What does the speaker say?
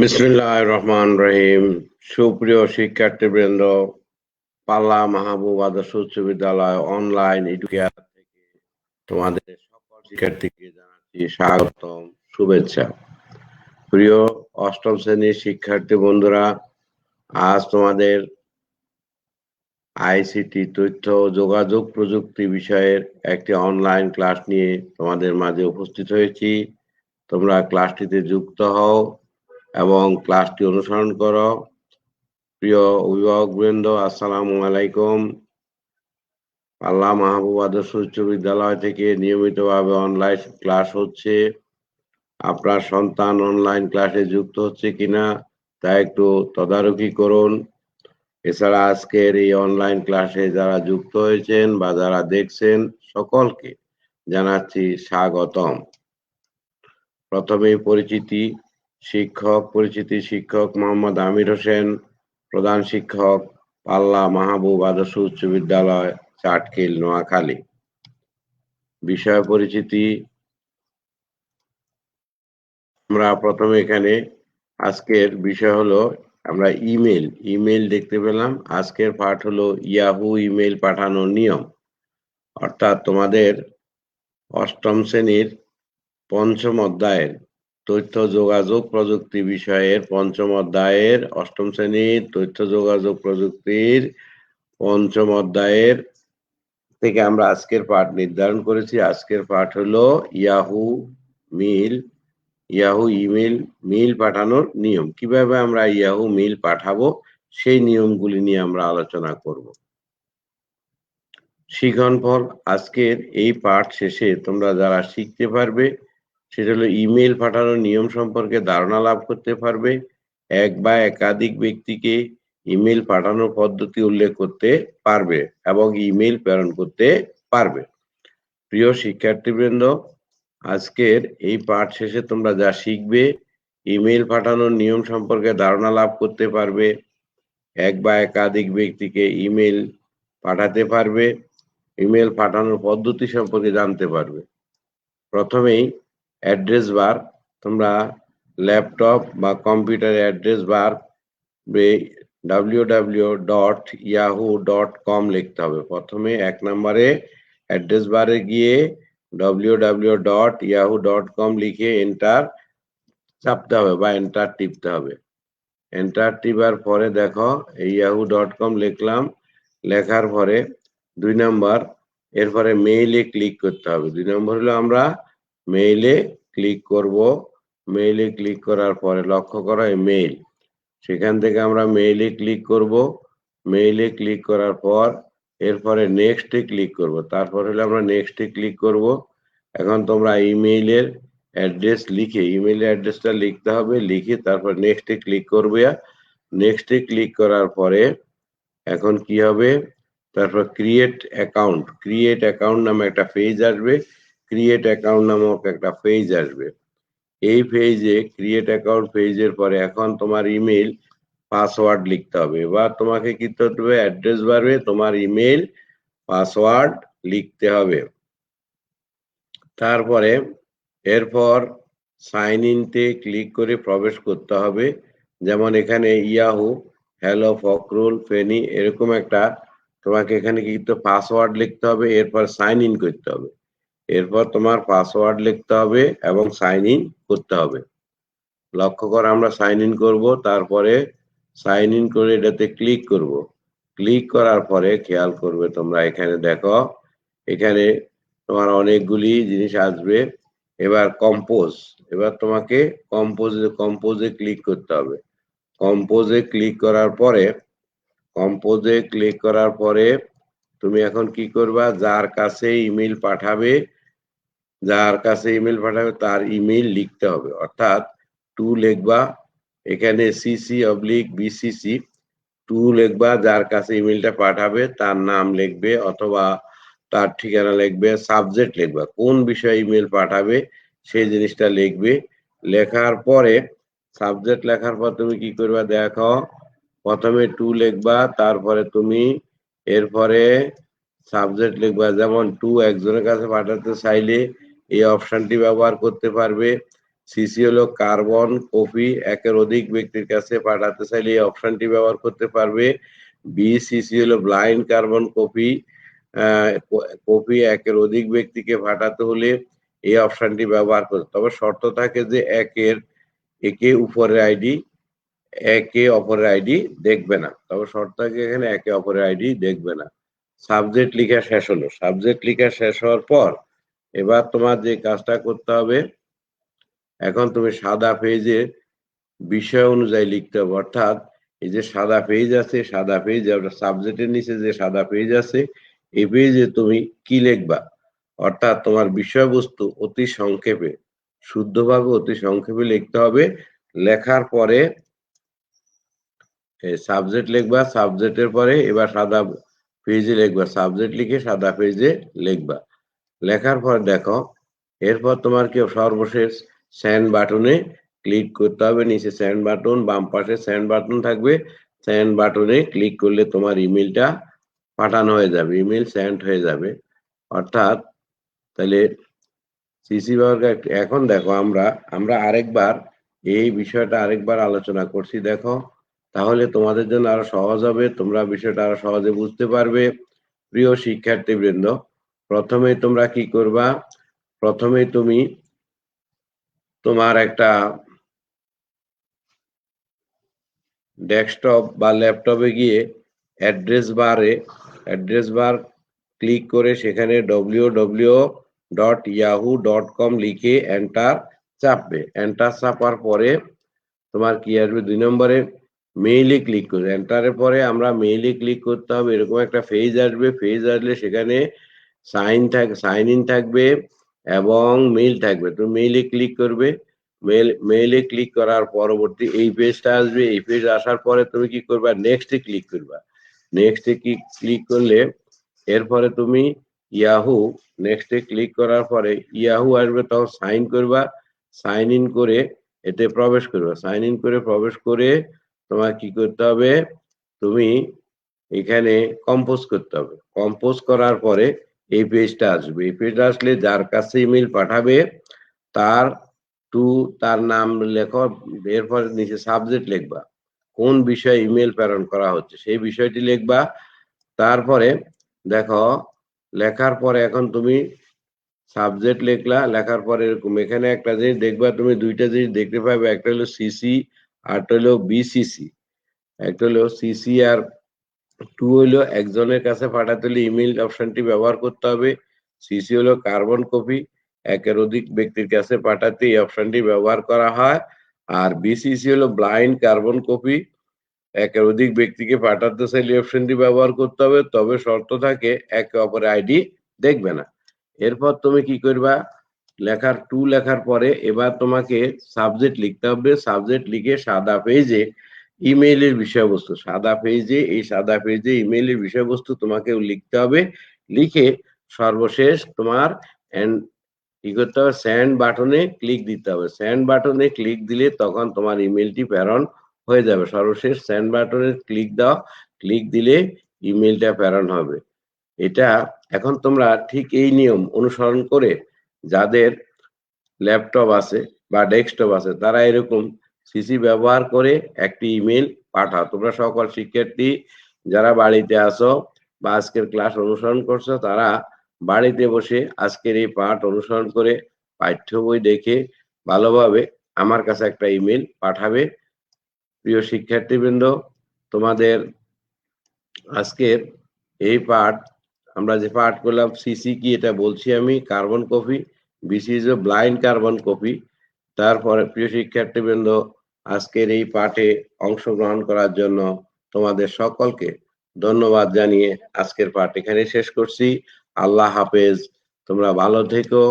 বিসমিল্লাহ রহমান রহিম। সুপ্রিয় শিক্ষার্থীবৃন্দ, পাল্লা মাহবুব আদর্শ উচ্চ বিদ্যালয় অনলাইন এডুকেয়ার থেকে তোমাদের সকল শিক্ষার্থীকে জানাচ্ছি স্বাগতম, শুভেচ্ছা। প্রিয় অষ্টম শ্রেণির শিক্ষার্থী বন্ধুরা, আজ তোমাদের আইসিটি তথ্য যোগাযোগ প্রযুক্তি বিষয়ের একটি অনলাইন ক্লাস নিয়ে তোমাদের মাঝে উপস্থিত হয়েছি। তোমরা ক্লাসটিতে যুক্ত হও। এবং ক্লাসটি অনুসরণ করো। প্রিয় অভিভাবক বৃন্দ, আসসালামু আলাইকুম। আল্লাহ মাহবুব আদর্শ উচ্চ বিদ্যালয় থেকে নিয়মিতভাবে অনলাইন ক্লাস হচ্ছে। আপনার সন্তান অনলাইন ক্লাসে যুক্ত হচ্ছে কিনা তা একটু তদারকি করুন। এছাড়া আজকের এই অনলাইন ক্লাসে যারা যুক্ত হয়েছেন বা যারা দেখছেন, সকলকে জানাচ্ছি স্বাগতম। প্রথমে পরিচিতি শিক্ষক, পরিচিতি শিক্ষক মোহাম্মদ আমির হোসেন, প্রধান শিক্ষক, পাল্লা মাহবুব আদর্শ উচ্চ বিদ্যালয়, চাটকিল, নোয়াখালী। বিষয় পরিচিতি আমরা প্রথমে এখানে আজকের বিষয় হলো আমরা ইমেল ইমেল দেখতে পেলাম। আজকের পাঠ হলো ইয়াহু ইমেল পাঠানোর নিয়ম। অর্থাৎ তোমাদের অষ্টম শ্রেণির পঞ্চম অধ্যায়ের তথ্য যোগাযোগ প্রযুক্তি বিষয়ের পঞ্চম অধ্যায়ের অষ্টম শ্রেণির তথ্য যোগাযোগ প্রযুক্তির পঞ্চম অধ্যায়ের থেকে আমরা আজকের পাঠ নির্ধারণ করেছি। আজকের পাঠ হলো Yahoo mail, Yahoo email, mail পাঠানোর নিয়ম। কীভাবে আমরা ইয়াহু মিল পাঠাবো, সেই নিয়মগুলি নিয়ে আমরা আলোচনা করব। শিখন ফল আজকের এই পাঠ শেষে তোমরা যারা শিখতে পারবে সেটা হলো ইমেল পাঠানোর নিয়ম সম্পর্কে ধারণা লাভ করতে পারবে। এক বা একাধিক ব্যক্তিকে ইমেল পাঠানোর পদ্ধতি উল্লেখ করতে পারবে এবং ইমেল প্রেরণ করতে পারবে। প্রিয় শিক্ষার্থীবৃন্দ, আজকের এই পাঠ শেষে তোমরা যা শিখবে ইমেল পাঠানোর নিয়ম সম্পর্কে ধারণা লাভ করতে পারবে। এক বা একাধিক ব্যক্তিকে ইমেল পাঠাতে পারবে ইমেল পাঠানোর পদ্ধতি সম্পর্কে জানতে পারবে। প্রথমেই অ্যাড্রেস বার, তোমরা ল্যাপটপ বা computer address bar W W dot Yahoo dot com লিখতে হবে। প্রথমে এক নম্বরে অ্যাড্রেস বারে গিয়ে W W dot Yahoo dot com লিখে এন্টার চাপতে হবে বা এন্টার টিপতে হবে। এন্টার টিপার পরে দেখো, এই ইয়াহু ডট কম লিখলাম, লেখার পরে দুই নম্বর, এরপরে মেইলে ক্লিক করতে হবে। দুই নম্বর হলো আমরা মেইলে ক্লিক করব। মেইলে ক্লিক করার পরে লক্ষ্য করা মেইল। সেখান থেকে আমরা মেইলে ক্লিক করব। মেইলে ক্লিক করার পর এরপরে নেক্সটে ক্লিক করব। তারপর হলে আমরা নেক্সটে ক্লিক করব। এখন তোমরা ইমেইলের অ্যাড্রেস লিখে, ইমেইলের অ্যাড্রেসটা লিখতে হবে, লিখে তারপর নেক্সটে ক্লিক করবে। নেক্সটে ক্লিক করার পরে এখন কি হবে? তারপর ক্রিয়েট অ্যাকাউন্ট ক্রিয়েট অ্যাকাউন্ট নামে একটা পেজ আসবে। ক্রিয়েট অ্যাকাউন্ট নামক একটা পেজ আসবে। এই পেজে ক্রিয়েট অ্যাকাউন্ট পেজের পরে এখন তোমার ইমেল পাসওয়ার্ড লিখতে হবে। এবার তোমাকে কি করতে হবে? অ্যাড্রেস বাড়বে তোমার ইমেল পাসওয়ার্ড লিখতে হবে। তারপরে এরপর সাইন ইনতে ক্লিক করে প্রবেশ করতে হবে। যেমন এখানে ইয়াহু হ্যালো ফকরুল ফেনি এরকম একটা তোমাকে এখানে কিন্তু পাসওয়ার্ড লিখতে হবে, এরপর সাইন ইন করতে হবে। এরপর তোমার পাসওয়ার্ড লিখতে হবে এবং সাইন ইন করতে হবে। লক্ষ্য করে, আমরা সাইন ইন করব, তারপরে সাইন ইন করে এটাতে ক্লিক করব। ক্লিক করার পরে খেয়াল করবে তোমরা এখানে দেখো, এখানে তোমার অনেকগুলি জিনিস আসবে। এবার কম্পোজ এবার তোমাকে কম্পোজে কম্পোজে ক্লিক করতে হবে। কম্পোজে ক্লিক করার পরে কম্পোজে ক্লিক করার পরে তুমি এখন কি করবা? যার কাছে ইমেল পাঠাবে যার কাছে ইমেল পাঠাবে, তার ইমেল লিখতে হবে। অর্থাৎ টু লিখবা, এখানে সিসি অবলিক বিসিসি টু লিখবা, যার কাছে ইমেলটা পাঠাবে, তার নাম লিখবে অথবা তার ঠিকানা লিখবে সাবজেক্ট লিখবা। কোন বিষয়ে ইমেল পাঠাবে, সেই জিনিসটা লিখবে। লেখার পরে সাবজেক্ট লেখার পর তুমি কি করবা, দেখো, প্রথমে টু লিখবা, তারপরে তুমি এরপরে সাবজেক্ট লিখবা। যেমন টু একজনের কাছে পাঠাতে চাইলে এই অপশনটি ব্যবহার করতে পারবে। সিসি হলো কার্বন কপি একের অধিক ব্যক্তির কাছে পাঠাতে চাইলে এই অপশনটি ব্যবহার করতে পারবে। বি সিসি হলো ব্লাইন্ড কার্বন কপি কপি একের অধিক ব্যক্তিকে পাঠাতে হলে এই অপশনটি ব্যবহার করতে তবে শর্ত থাকে যে একের, একে উপরের আইডি একে অপরের আইডি দেখবে না। তবে শর্ত থাকে এখানে একে অপরের আইডি দেখবে না। সাবজেক্ট লিখা শেষ হলো। সাবজেক্ট লিখা শেষ হওয়ার পর এবার তোমার যে কাজটা করতে হবে, এখন তুমি সাদা পেজে বিষয় অনুযায়ী লিখতে হবে। অর্থাৎ এই যে সাদা পেজ আছে, সাদা পেজ সাবজেক্টের নিচে যে সাদা পেজ আছে, এই পেজে তুমি কি লিখবা? অর্থাৎ তোমার বিষয়বস্তু অতি সংক্ষেপে, শুদ্ধভাবে অতি সংক্ষেপে লিখতে হবে। লেখার পরে সাবজেক্ট লিখবা সাবজেক্টের পরে এবার সাদা পেজে লিখবা। সাবজেক্ট লিখে সাদা পেজে লিখবা। লেখার পর দেখো, এরপর তোমার কি সর্বশেষ স্যান্ড বাটনে ক্লিক করতে হবে। নিচে স্যান্ড বাটন বাম পাশে স্যান্ড বাটন থাকবে। স্যান্ড বাটনে ক্লিক করলে তোমার ইমেলটা পাঠানো হয়ে যাবে। ইমেল স্যান্ড হয়ে যাবে। অর্থাৎ তাহলে সিসি ব্যবহার এখন দেখো আমরা আমরা আরেকবার এই বিষয়টা আরেকবার আলোচনা করছি। দেখো, তাহলে তোমাদের জন্য আরও সহজ হবে। তোমরা বিষয়টা আরও সহজে বুঝতে পারবে। প্রিয় শিক্ষার্থী শিক্ষার্থীবৃন্দ প্রথমে তোমরা কি করবা? প্রথমে তুমি তোমার একটা ডেস্কটপ বা ল্যাপটপে গিয়ে অ্যাড্রেস বারে, অ্যাড্রেস বার ক্লিক করে সেখানে W W dot Yahoo dot com লিখে এন্টার চাপবে। এন্টার চাপার পরে তোমার কি আসবে? দুই নম্বরে মেইলে ক্লিক করবে। এন্টারের পরে আমরা মেইলে ক্লিক করতে হবে। এরকম একটা ফেজ আসবে। ফেজ আসলে সেখানে সাইন থাক সাইন ইন থাকবে এবং মেইল থাকবে। তুমি মেইলে ক্লিক করবে। মেল মেইলে ক্লিক করার পরবর্তী এই পেজটা আসবে। এই পেজ আসার পরে তুমি কি করবা? নেক্সটে ক্লিক করবা। নেক্সটে কি ক্লিক করলে এরপরে তুমি ইয়াহু নেক্সটে ক্লিক করার পরে ইয়াহু আসবে তখন সাইন করবা। সাইন ইন করে এতে প্রবেশ করবা। সাইন ইন করে প্রবেশ করে তোমার কি করতে হবে? তুমি এখানে কম্পোজ করতে হবে। কম্পোজ করার পরে এই পেজটা আসবে। এই পেজটা আসলে যার কাছে ইমেল পাঠাবে, তার টু তার নাম লেখো, এরপর নিচে সাবজেক্ট লিখবা, কোন বিষয়ে ইমেল প্রেরণ করা হচ্ছে, সেই বিষয়টি লিখবা। তারপরে দেখো, লেখার পরে এখন তুমি সাবজেক্ট লিখলা, লেখার পরে এরকম এখানে একটা জিনিস দেখবা, তুমি দুইটা জিনিস দেখতে পাবে, একটা হলো সিসি আর হলো বিসিসি একটা হলো সিসি আর টু হলো একজনের কাছে পাঠাতে হলে ইমেল অপশনটি ব্যবহার করতে হবে। সিসি হলো কার্বন কপি একের অধিক ব্যক্তির কাছে পাঠাতে এই অপশনটি ব্যবহার করা হয়। আর বিসিসি হলো ব্লাইন্ড কার্বন কপি একের অধিক ব্যক্তিকে পাঠাতে চাইলে অপশনটি ব্যবহার করতে হবে। তবে শর্ত থাকে, একে অপরের আইডি দেখবে না। এরপর তুমি কি করবা? লেখার টু লেখার পরে এবার তোমাকে সাবজেক্ট লিখতে হবে। সাবজেক্ট লিখে সাদা পেজে ইমেইলের বিষয়বস্তু, সাদা পেজে এই সাদা পেজে ইমেইলের বিষয়বস্তু তোমাকে লিখতে হবে। লিখে সর্বশেষ তোমার কি করতে হবে? স্যান্ড বাটনে ক্লিক দিতে হবে। স্যান্ড বাটনে ক্লিক দিলে তখন তোমার ইমেলটি প্রেরণ হয়ে যাবে। সর্বশেষ স্যান্ড বাটনে ক্লিক দাও। ক্লিক দিলে ইমেলটা প্রেরণ হবে। এটা এখন তোমরা ঠিক এই নিয়ম অনুসরণ করে যাদের ল্যাপটপ আছে বা ডেস্কটপ আছে তারা এরকম সিসি ব্যবহার করে একটি ইমেল পাঠাও। তোমরা সকল শিক্ষার্থী যারা বাড়িতে আসো বা আজকের ক্লাস অনুসরণ করছ, তারা বাড়িতে বসে আজকের এই পাঠ অনুসরণ করে পাঠ্য বই দেখে ভালোভাবে আমার কাছে একটা ইমেল পাঠাবে। প্রিয় শিক্ষার্থীবৃন্দ, তোমাদের আজকের এই পাঠ, আমরা যে পাঠ করলাম সিসি কি এটা বলছি আমি? Carbon copy BC is blind carbon copy তারপরে প্রিয় শিক্ষার্থীবৃন্দ আজকের এই পাঠে অংশগ্রহণ করার জন্য তোমাদের সকলকে ধন্যবাদ জানিয়ে আজকের পাঠ এখানে শেষ করছি। আল্লাহ হাফেজ। তোমরা ভালো থেকো।